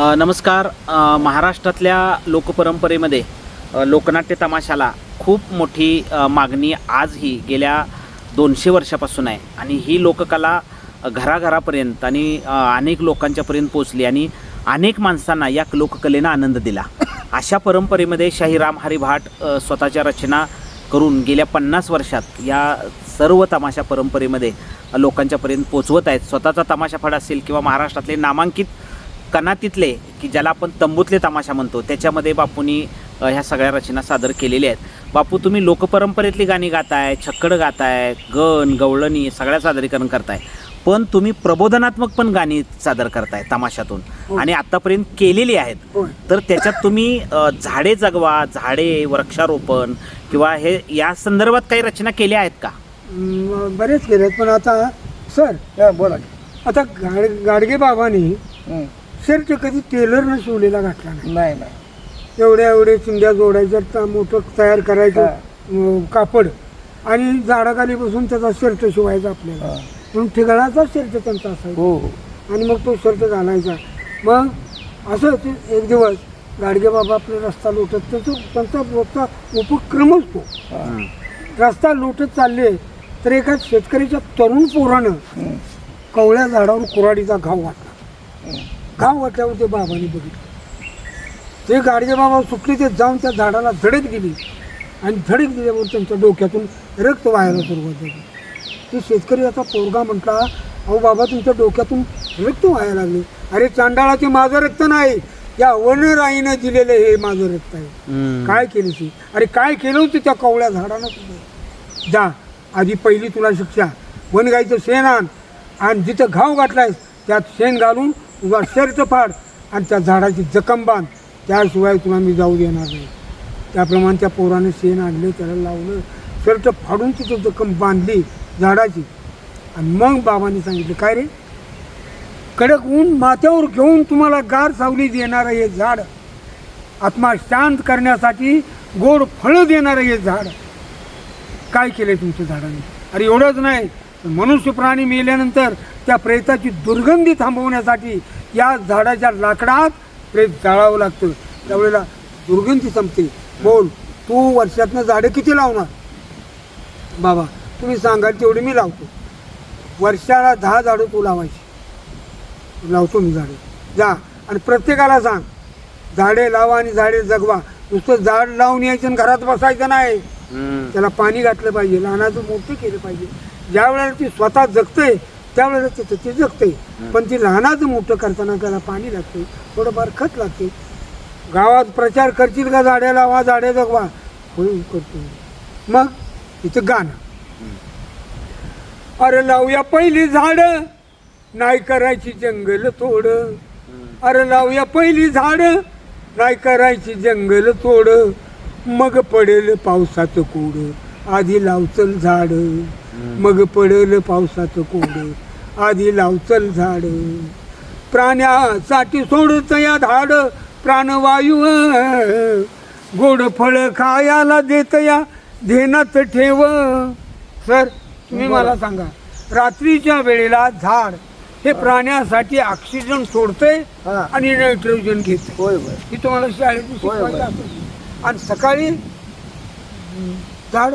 नमस्कार. महाराष्ट्रातल्या लोकपरंपरेमध्ये लोकनाट्य तमाशाला खूप मोठी मागणी आजही गेल्या दोनशे वर्षापासून आहे. आणि ही लोककला घराघरापर्यंत आणि अनेक लोकांच्यापर्यंत पोचली आणि अनेक माणसांना या लोककलेनं आनंद दिला. अशा परंपरेमध्ये शाहीराम हरिभाट स्वतःच्या रचना करून गेल्या पन्नास वर्षात या सर्व तमाशा परंपरेमध्ये लोकांच्यापर्यंत पोचवत आहेत. स्वतःचा तमाशा फड असेल किंवा महाराष्ट्रातले नामांकित कनातीतले की ज्याला आपण तंबूतले तमाशा म्हणतो त्याच्यामध्ये बापूंनी ह्या सगळ्या रचना सादर केलेल्या आहेत बापू तुम्ही लोकपरंपरेतली गाणी गाताय छक्कड गाताय गण गवळणी सगळ्या सादरीकरण करताय पण तुम्ही प्रबोधनात्मक पण गाणी सादर करताय तमाशातून आणि आतापर्यंत केलेली आहेत होय. तर त्याच्यात तुम्ही झाडे जगवा झाडे वृक्षारोपण किंवा हे या संदर्भात काही रचना केल्या आहेत का बरेच केलेत पण आता सर हा बोला. आता गाड गाडगे बाबांनी हं. शर्ट कधी टेलरनं शिवलेला घातला नाही. नाही नाही. एवढ्या एवढे चिंध्या जोडायच्या ता- मोठं तयार करायचं कापड. आणि झाडाखाली बसून त्याचा शर्ट शिवायचा आपल्याला. म्हणून ठिकाणाचा शर्ट त्यांचा असायचा. हो हो. आणि मग तो शर्ट घालायचा. मग असं ते एक दिवस गाडगे बाबा आपला रस्ता लोटत त्याचं त्यांचा रोजचा उपक्रमच तो. हा. रस्ता लोटत चालले तर एका शेतकऱ्याच्या तरुण पोरानं. कवळ्या झाडावर कुऱ्हाडीचा घाव वाटला घाव वाटल्यावर ते बाबांनी बघितलं. ते गाडगे बाबा सुटले ते जाऊन त्या झाडाला धडक दिली. आणि धडक दिल्यावर त्यांच्या डोक्यातून रक्त व्हायला सुरुवात झाली. ते शेतकरी आता पोरगा म्हटला अहो बाबा तुमच्या डोक्यातून रक्त व्हायला लागले. अरे चांडाळाचे माझं रक्त नाही. या वनराईनं दिलेलं हे माझं रक्त आहे. काय केली ती अरे काय केलं होतं त्या कवळ्या झाडानं? तुझं जा आधी पहिली तुला शिक्षा. वनगाईचं शेण आण. आणि जिथं घाव घातलायस त्यात शेण घालून किंवा शर्ट फाड आणि त्या झाडाची जखम बांध. त्याशिवाय तुला मी जाऊ देणार नाही. त्याप्रमाणे त्या पोराने शेण आणलं त्याला लावलं. शर्ट फाडून तिथं जखम बांधली झाडाची. आणि मग बाबांनी सांगितलं काय रे? कडक ऊन माथ्यावर घेऊन तुम्हाला गार सावली देणारं हे झाड. आत्मा शांत करण्यासाठी गोड फळं देणारं हे झाड. काय केलं तुमच्या झाडाने? अरे एवढंच नाही. मनुष्य प्राणी मेल्यानंतर त्या प्रेताची दुर्गंधी थांबवण्यासाठी या झाडाच्या लाकडात प्रेत जाळावं लागतं. त्यावेळेला दुर्गंधी संपते. बोल तू वर्षातनं झाडं किती लावणार? बाबा तुम्ही सांगाल तेवढी मी लावतो. वर्षाला दहा झाडं तू लावायची. लावतो मी झाडे. जा आणि प्रत्येकाला सांग. झाडे लावा आणि झाडे जगवा. नुसतं झाड लावून यायचं आणि घरात बसायचं नाही. त्याला पाणी घातलं पाहिजे. लहानाचं मोठं केलं पाहिजे. ज्या वेळेला ती स्वतः जगते त्यावेळेला तिथं ते जगते पण ती लहानाचं मोठं करताना त्याला पाणी लागते थोडंफार खत लागते गावात प्रचार करतील का झाडे लावा झाडे जगवा? होय करतो मग तिथं गाणं. अरे लावूया पहिली झाड नाही करायची जंगल तोड. अरे लावूया पहिली झाड नाही करायची जंगल तोड. मग पडेल पावसाचं कोड आधी लावचल झाड. मग पडेल पावसाचं कोड आधी लावचल झाड. प्राण्यासाठी सोडत या झाड प्राणवायू गोड फळ खायला देत या धेनात ठेव. सर तुम्ही मला सांगा रात्रीच्या वेळेला झाड हे प्राण्यासाठी ऑक्सिजन सोडते हा. आणि नायट्रोजन घेते ही तुम्हाला शाळेतून असेल. आणि सकाळी झाड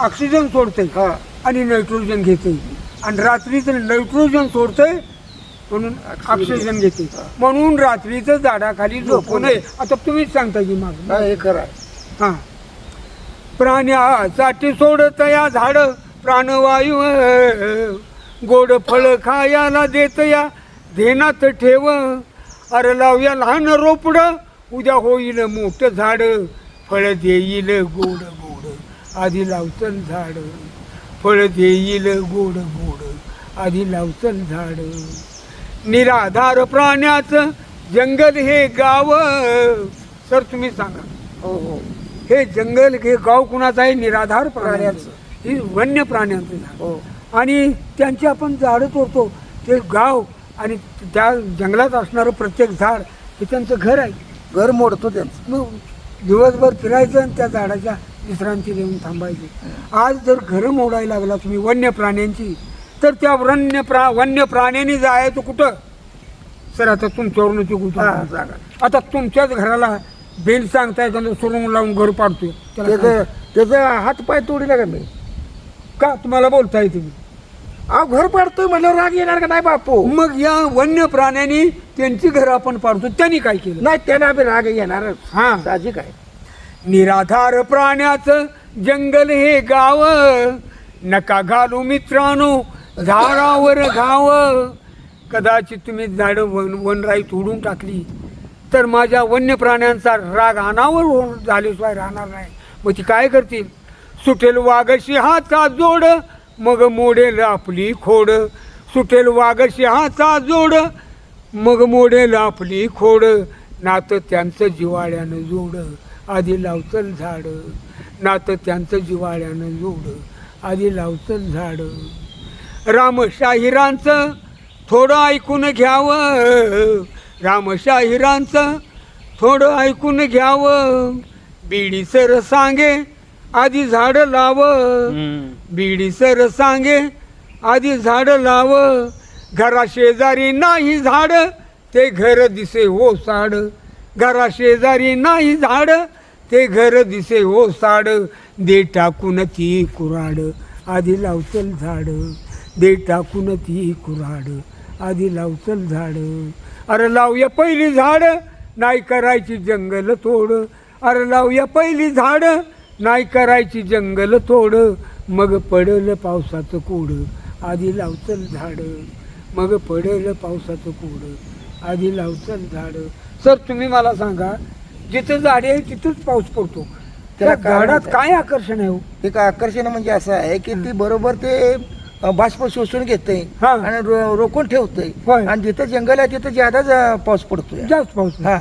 ऑक्सिजन सोडते आणि नायट्रोजन घेते. आणि रात्रीचं नायट्रोजन सोडते म्हणून ऑक्सिजन घेते. म्हणून रात्रीचं झाडाखाली झोपू नये. आता तुम्हीच सांगता की माग. हे खरं. हा. प्राण्यासाठी सोडत या झाड. प्राणवायू गोड फळ खायला देत या. धेनात ठेव. अरे लावूया लहान रोपड. उद्या होईल मोठं झाड. फळ देईल गोड गोड. आधी लावचल झाड. फळ देईल गोड गोड आधी लावचल झाड. निराधार प्राण्याचं जंगल हे गाव. सर तुम्ही सांगा. हो हो. हे जंगल हे गाव कुणाचं आहे? निराधार प्राण्याचं. ही वन्य प्राण्यांचं झाड. हो. आणि त्यांची आपण झाडं तोडतो. ते गाव आणि त्या जंगलात असणारं प्रत्येक झाड हे त्यांचं घर आहे. घर मोडतो त्यांचं. दिवसभर फिरायचं आणि त्या झाडाच्या विश्रांती देऊन थांबायची. आज जर घरं मोडायला लागला तुम्ही वन्य प्राण्यांची तर त्या वन्य प्रा वन्य प्राण्यांनी जायचं कुठं? सर आता तुमच्यावरून ते. जागा आता तुमच्याच घराला बेल सांगताय का सोडून लावून घर पाडतोय? त्याचं त्याचं हात पाय तोडीला का मी का? तुम्हाला बोलता येते मी अहो घर पाडतोय म्हणल्यावर राग येणार का? नाही बापू. मग या वन्य प्राण्यांनी त्यांची घरं आपण पाडतो. त्यांनी काय केलं? नाही त्याला आम्ही राग येणारच हा. साहजिक आहे. निराधार प्राण्याचं जंगल हे गाव. नका घालू मित्रांनो झाडावर घाव. कदाचित तुम्ही झाडं वन वनराई तोडून टाकली तर माझ्या वन्य प्राण्यांचा राग अनावर होऊन झाल्याशिवाय राहणार नाही. मग ती काय करतील? सुटेल वाघशी हाचा जोड. मग मोडेल आपली खोड. सुटेल वाघशी हाचा जोड. मग मोडेल आपली खोड. नातं त्यांचं जिवाळ्यानं जोड. आधी लावचल झाड. नातं त्यांचं जिवाळ्यानं जोड. आधी लावचल झाड. रामशाहिरांचं थोडं ऐकून घ्यावं. रामशाहिरांचं थोडं ऐकून घ्यावं. बीडी सर सांगे आधी झाडं लाव. बीडी सर सांगे आधी झाडं लाव. घरा शेजारी नाही झाड ते घर दिसे हो साड. घरा शेजारी नाही झाड ते घर दिसे हो साड. दे टाकून ती कुराड आधी लावचल झाड. दे टाकून ती कुराड आधी लावचल झाड. अरे लावूया पहिली झाड नाही करायची जंगल तोड. अरे लावूया पहिली झाड नाही करायची जंगल तोड मग पडलं पावसाचं कोड. आधी लावचल झाड मग पडलं पावसाचं कोड. आधी लावचल झाड. सर तुम्ही मला सांगा जिथं झाडे आहे तिथंच पाऊस पडतो. त्या झाडात काय? आकर्षण आहे हो? एक आकर्षण म्हणजे असं आहे की ती बरोबर ते अ, बाष्प शोषून घेते हा. आणि रो- रोखून ठेवतंय. होय. आणि जिथं जंगल आहे तिथं ज्यादाच अ, पाऊस पडतोय. जास्त पाऊस हा.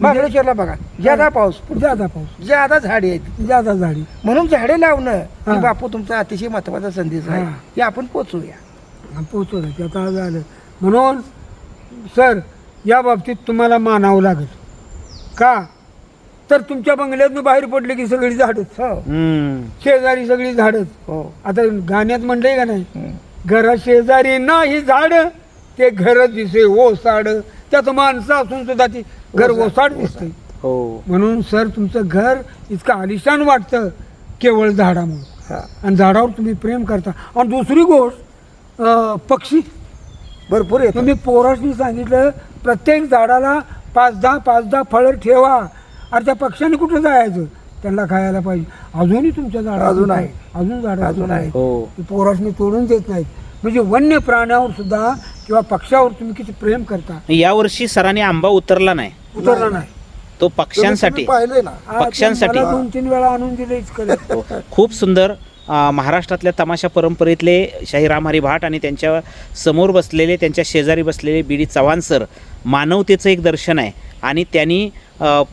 महाबळेश्वरला बघा. ज्यादा पाऊस ज्यादा पाऊस. ज्यादा झाडे आहेत. ज्यादा झाडी. म्हणून झाडे लावणं हा. बापू तुमचा अतिशय महत्त्वाचा संदेश आहे. हा. आपण पोचवूया पोचवलं ते आता झालं. म्हणून सर या बाबतीत तुम्हाला मानावं लागेल. का? तर तुमच्या बंगल्यातनं बाहेर पडले की सगळी झाडच. हो. शेजारी सगळी झाडच. हो. आता गाण्यात म्हणलंय का नाही. घरा शेजारी नाही झाड ते घर दिसे ओसाड त्यात माणसं असून सुद्धा ती घर ओसाड, ओसाड. दिसते. हो. म्हणून सर तुमचं घर इतकं आलिशान वाटतं केवळ झाडामुळे. हा. आणि झाडावर तुम्ही प्रेम करता. आणि दुसरी गोष्ट अं, पक्षी. भरपूर येतो तुम्ही पोरासनी सांगितलं प्रत्येक झाडाला पाच दहा पाच दहा फळं ठेवा. अरे त्या पक्ष्याने कुठं जायचं? त्यांना खायला पाहिजे. अजूनही तुमच्या झाडा अजून आहे. अजून झाड अजून आहे. हो. तोडून देत नाहीत. म्हणजे वन्य प्राण्यावर सुद्धा किंवा पक्ष्यावर तुम्ही किती प्रेम करता? यावर्षी सरांनी आंबा उतरला नाही. उतरला नाही. तो पक्ष्यांसाठी. ना. ते पक्ष्यांसाठी. मला दोन तीन वेळा आणून करत हो. खूप सुंदर अ, महाराष्ट्रातल्या तमाशा परंपरेतले शाहीराम हरी भाट आणि त्यांच्यासमोर बसलेले त्यांच्या शेजारी बसलेले बी डी चव्हाण सर मानवतेचं एक दर्शन आहे. आणि त्यांनी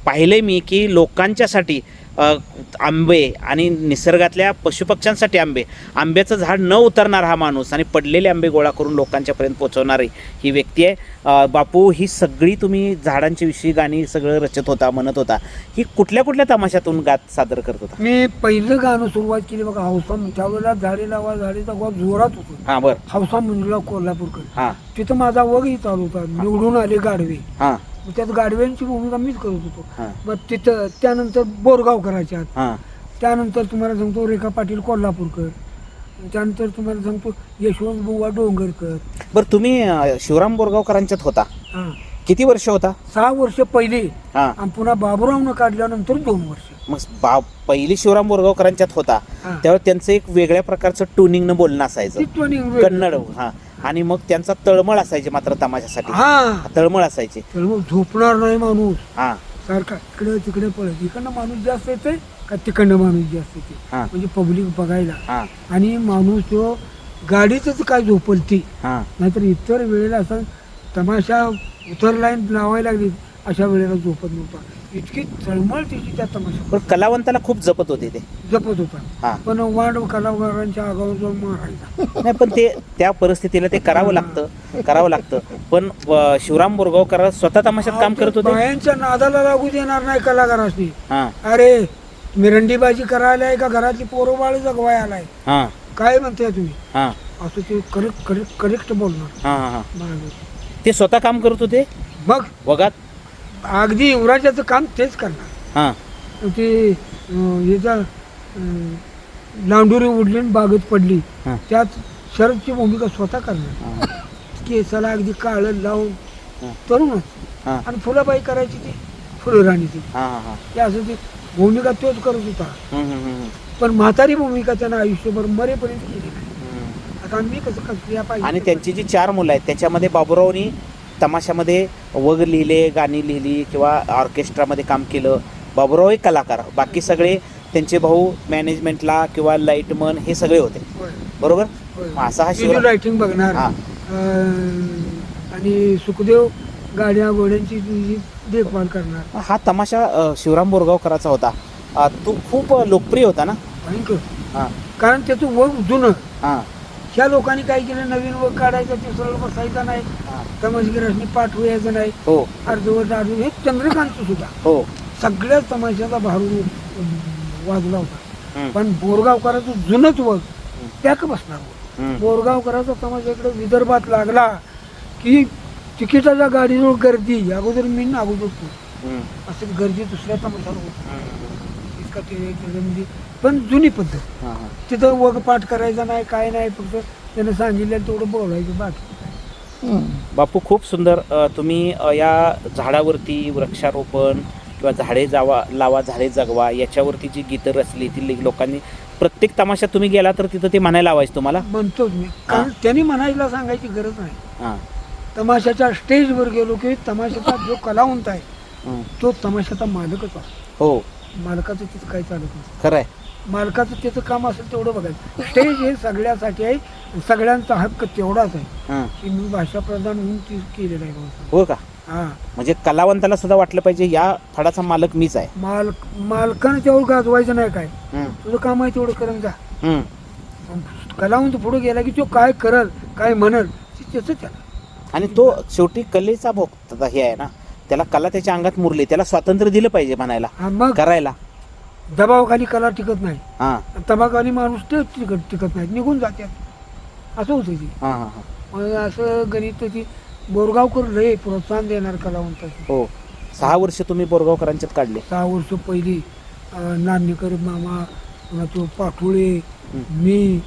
पाहिले मी की लोकांच्यासाठी आंबे आणि निसर्गातल्या पशुपक्ष्यांसाठी आंबे. आंब्याचं झाड न उतरणार हा माणूस आणि पडलेले आंबे गोळा करून लोकांच्यापर्यंत पोहोचवणारी ही व्यक्ती आहे. बापू ही सगळी तुम्ही झाडांच्या विषयी गाणी सगळं रचत होता म्हणत होता. ही कुठल्या कुठल्या तमाशातून गात सादर करत होता? मी पहिलं गाणं सुरुवात केली बघा हौसा त्यावेळेला झाडे लावा झाडे लावा जोरात होतो. हां बरं. हौसा मंजुळा कोल्हापूरकर. हां. तिथं माझा वगही चालू होता निवडून आले गाडवे हां. मग त्यात गाडव्यांची भूमिका मीच करत होतो. हां. मग तिथं त्यानंतर बोरगाव करायच्या हां. त्यानंतर तुम्हाला सांगतो रेखा पाटील कोल्हापूरकर. त्यानंतर तुम्हाला सांगतो यशवंत बुवा डोंगरकर. बरं तुम्ही अ, शिवराम बोरगावकरांच्यात होता. हां. किती वर्ष होता? सहा वर्ष पहिले. हां. आणि पुन्हा बाबुरावनं काढल्यानंतर दोन वर्ष. मग बा पहिली शिवराम बोरगावकरांच्यात होता. हां. त्यावेळेस त्यांचं एक वेगळ्या प्रकारचं ट्युनिंगनं बोलणं असायचं. कन्नड हां. आणि मग त्यांचा तळमळ असायचे मात्र तमाशासाठी. हा. तळमळ असायचे. तर मग झोपणार नाही माणूस. हां. सारखा इकडे तिकडे पळत. इकडनं माणूस जास्त येते का तिकडनं माणूस जास्त येते हां. म्हणजे पब्लिक बघायला. हां. आणि माणूस तो गाडीतच काय झोपल ती हां. नाहीतर इतर वेळेला असं तमाशा उतरलाय लावायला लागली अशा वेळेला झोपत नव्हता. इतकी तळमळ तिची त्या तमाशा. पण कलावंताला खूप जपत होते ते. जपत होता. हां. पण वांड कलाकारांच्या आगावर जाऊन मारायचा. नाही पण ते त्या परिस्थितीला ते करावं लागतं करावं लागतं. पण अ, शिवराम बोरगावकर स्वतः तमाशात काम करत होते? बायांच्या नादाला लागू देणार नाही कलाकारांनी. हां. अरे मिरंडीबाजी करायला आहे का? घरातली पोरं बाळ जगवाय आलाय. हां. काय म्हणताय तुम्ही? हां. असं ते करेक्ट करेक्ट करेक्ट बोलणार. हां हां हां. बरोबर. ते स्वतः काम करत होते? मग? वगात? अगदी युवराजाचं काम तेच करणार. हां. ते अं, याचा अं, लांडोरी उडली आणि बागेत पडली. हां. त्यात शरदची भूमिका स्वतः करणार. केसाला अगदी काळं लावून तरुणच हां. आणि फुलाबाई करायची ती फुलराणीची हां हां ते असं ती भूमिका तोच करत होता. हम्म, हम्म, हम्म, पण म्हातारी भूमिका त्यानं आयुष्यभर मरेपर्यंत केली नाही. हम्म. आता आम्ही कसं कसं पाहिजे आणि त्यांची जी चार मुलं आहेत त्याच्यामध्ये बाबुरावनी तमाशामध्ये वग लिहिले गाणी लिहिली किंवा ऑर्केस्ट्रामध्ये काम केलं. बाबुराव एक कलाकार. बाकी सगळे त्यांचे भाऊ मॅनेजमेंटला किंवा लाईटमन हे सगळे होते. बरोबर? असा हा शिवराम लाईटिंग बघणार हां. आणि सुखदेव गाड्या घोड्यांची जी देखभाल करणार. हा तमाशा अ, शिवराम बोरगावकराचा होता. अ, तो खूप लोकप्रिय होता ना? भयंकर. हां. कारण त्याचं वग जुनं. हां. ह्या लोकांनी काय केलं? नवीन वग काढायचा सरळ बसायचा नाही. तमाशगिरांनी पाठवायचं नाही. हो. अर्धवट हे चंद्रकांत सुद्धा. हो. सगळ्या तमाशाचा भारू वाजला होता. पण बोरगावकराचं जुनंच वग पॅक बसणार. हम्म. बोरगावकराचा तमाशा इकडे विदर्भात लागला की तिकिटाच्या गाडीजवळ गर्दी. अगोदर मी अगोदर असं गर्दी दुसऱ्या तमाशाला होती. त्याच्यामध्ये पण जुनी पद्धत. हां, हां. तिथं वग पाठ करायचा नाही काय नाही फक्त त्यानं सांगितलं तेवढं बोलायचं बाकी बापू खूप सुंदर अ, तुम्ही अ, या झाडावरती वृक्षारोपण किंवा झाडे जावा लावा झाडे जगवा याच्यावरती जी गीतं रचली ती ले- लोकांनी प्रत्येक तमाशात तुम्ही गेला तर तिथं ते म्हणायला लावायचं तुम्हाला? म्हणतोच मी. कारण त्यांनी म्हणायला सांगायची गरज नाही. हां. तमाशाच्या स्टेजवर गेलो की तमाशाचा जो कलावंत आहे हं. तो तमाशाचा मालकच असतो. हो. मालकाचं तिथं काय चालत नाही. खरं आहे मालकाचं त्याचं काम असेल तेवढं बघायचं. स्टेज हे सगळ्यासाठी आहे सगळ्यांचा हक्क तेवढाच आहे. हां. की मी भाषा प्रधान होऊन ती केलेलं आहे भाऊ. हो का? हा. म्हणजे कलावंताला सुद्धा वाटलं पाहिजे या फडाचा मालक मीच आहे. मालक मालकानं तेवढं गाजवायचं नाही काय. तुझं काम आहे तेवढं करत जा. कलावंत पुढे गेला की तो काय करल काय म्हणल ते त्याचं त्याला. आणि तो शेवटी कलेचा भोगता हे आहे ना. त्याला कला त्याच्या अंगात मुरली त्याला स्वातंत्र्य दिलं पाहिजे म्हणायला हा मग? करायला. दबावाखाली कला टिकत नाही. हां. माणूस ते टिकत टिकत नाही निघून जातात असं होतं ती. हां हां हां. मग असं गणित ती बोरगावकर लय प्रोत्साहन देणार कलावंताचं हो. सहा वर्ष तुम्ही बोरगावकरांच्यात काढले. सहा वर्ष पहिली अं, नान्यकर मामा पुन्हा तो पाठोळे मी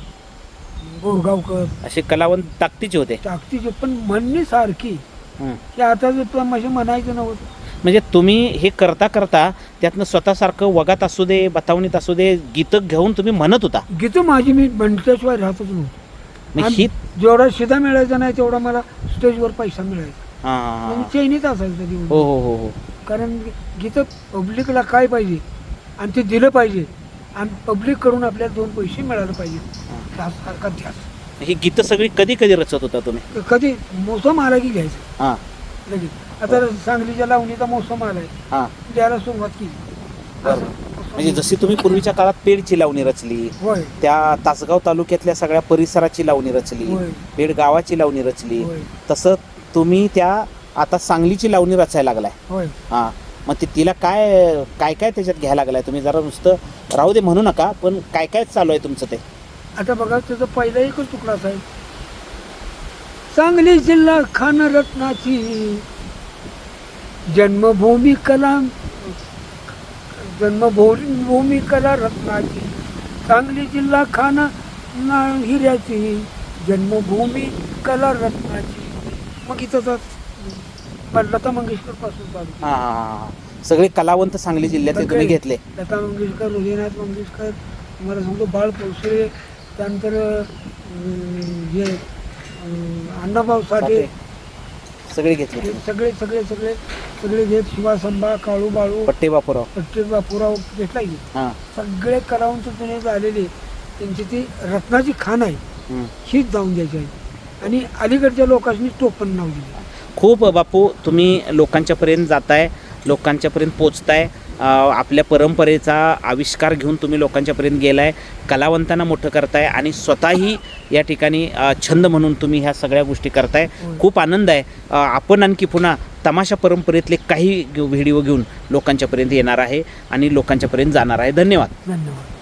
बोरगावकर. असे कलावंत ताकदीचे होते. ताकदीचे पण म्हणणे सारखी. हं. की आता जर म्हणजे म्हणायचं नव्हतं. म्हणजे तुम्ही हे करता करता त्यातनं स्वतःसारखं वगात असू दे बतावणीत असू दे गीतं घेऊन तुम्ही म्हणत होता. गीतं माझी मी म्हणल्याशिवाय राहतच नव्हतं. ही जेवढा शिदा मिळायचा नाही तेवढा मला स्टेजवर पैसा मिळायचा. म्हणजे हां चैनीच असायचं ते हो हो हो हो. कारण गीतं पब्लिकला काय पाहिजे? आणि ते दिलं पाहिजे. आणि पब्लिककडून आपल्याला दोन पैसे मिळाले पाहिजे. त्यासारखा ध्यास. ही गीतं सगळी कधी कधी रचत होता तुम्ही? कधी? मोसम आला की घ्यायचं. हां. लगेच. आता सांगलीच्या लावणीचा मोसम आलाय. हां. द्यायला सुरुवात केली. बरोबर. म्हणजे जशी तुम्ही पूर्वीच्या काळात पेडची लावणी रचली होय. त्या तासगाव तालुक्यातल्या सगळ्या परिसराची लावणी रचली होय. पेड गावाची लावणी रचली होय. तसं तुम्ही त्या आता सांगलीची लावणी रचायला लागलाय. होय. हां. मग ते तिला काय काय काय त्याच्यात घ्यायला लागलाय? तुम्ही जरा नुसतं राहू दे म्हणू नका पण काय काय चालू आहे तुमचं ते? आता बघा त्याचा पहिला एकच तुकडाच आहे सांगली जिल्हा खानरत्नाची जन्मभूमी कला जन्मभूमी भूमी कला रत्नाची. सांगली जिल्हा खाना ना हिऱ्याची जन्मभूमी कला रत्नाची. मग इथं लता मंगेशकरपासून सगळे कलावंत सांगली जिल्ह्यातले तुम्ही घेतले. लता मंगेशकर हृदयनाथ मंगेशकर तुम्हाला सांगतो बाळ पोसळे त्यानंतर हे अं, अण्णाभाऊ साठे सगळे घेतले. सगळे सगळे सगळे सगळे घेत. शिवासंबा काळू बाळू पट्टे बापूराव पट्टे बापुराव घेतला की. हां. सगळे कलावंत जुने झालेले. त्यांची ती रत्नाची खाण आहे. हीच जाऊन द्यायची आहे. आणि अलीकडच्या लोकांनी टोपण नाव दिले. खूप बापू तुम्ही लोकांच्यापर्यंत जाताय लोकांच्यापर्यंत पोचताय. आपल्या परंपरेचा आविष्कार घेऊन तुम्ही लोकांच्यापर्यंत गेलाय कलावंतांना मोठं करताय आणि स्वतःही या ठिकाणी छंद म्हणून तुम्ही ह्या सगळ्या गोष्टी करताय. खूप आनंद आहे. आपण आणखी पुन्हा तमाशा परंपरेतले काही व्हिडिओ घेऊन लोकांच्यापर्यंत येणार आहे आणि लोकांच्यापर्यंत जाणार आहे. धन्यवाद. धन्यवाद.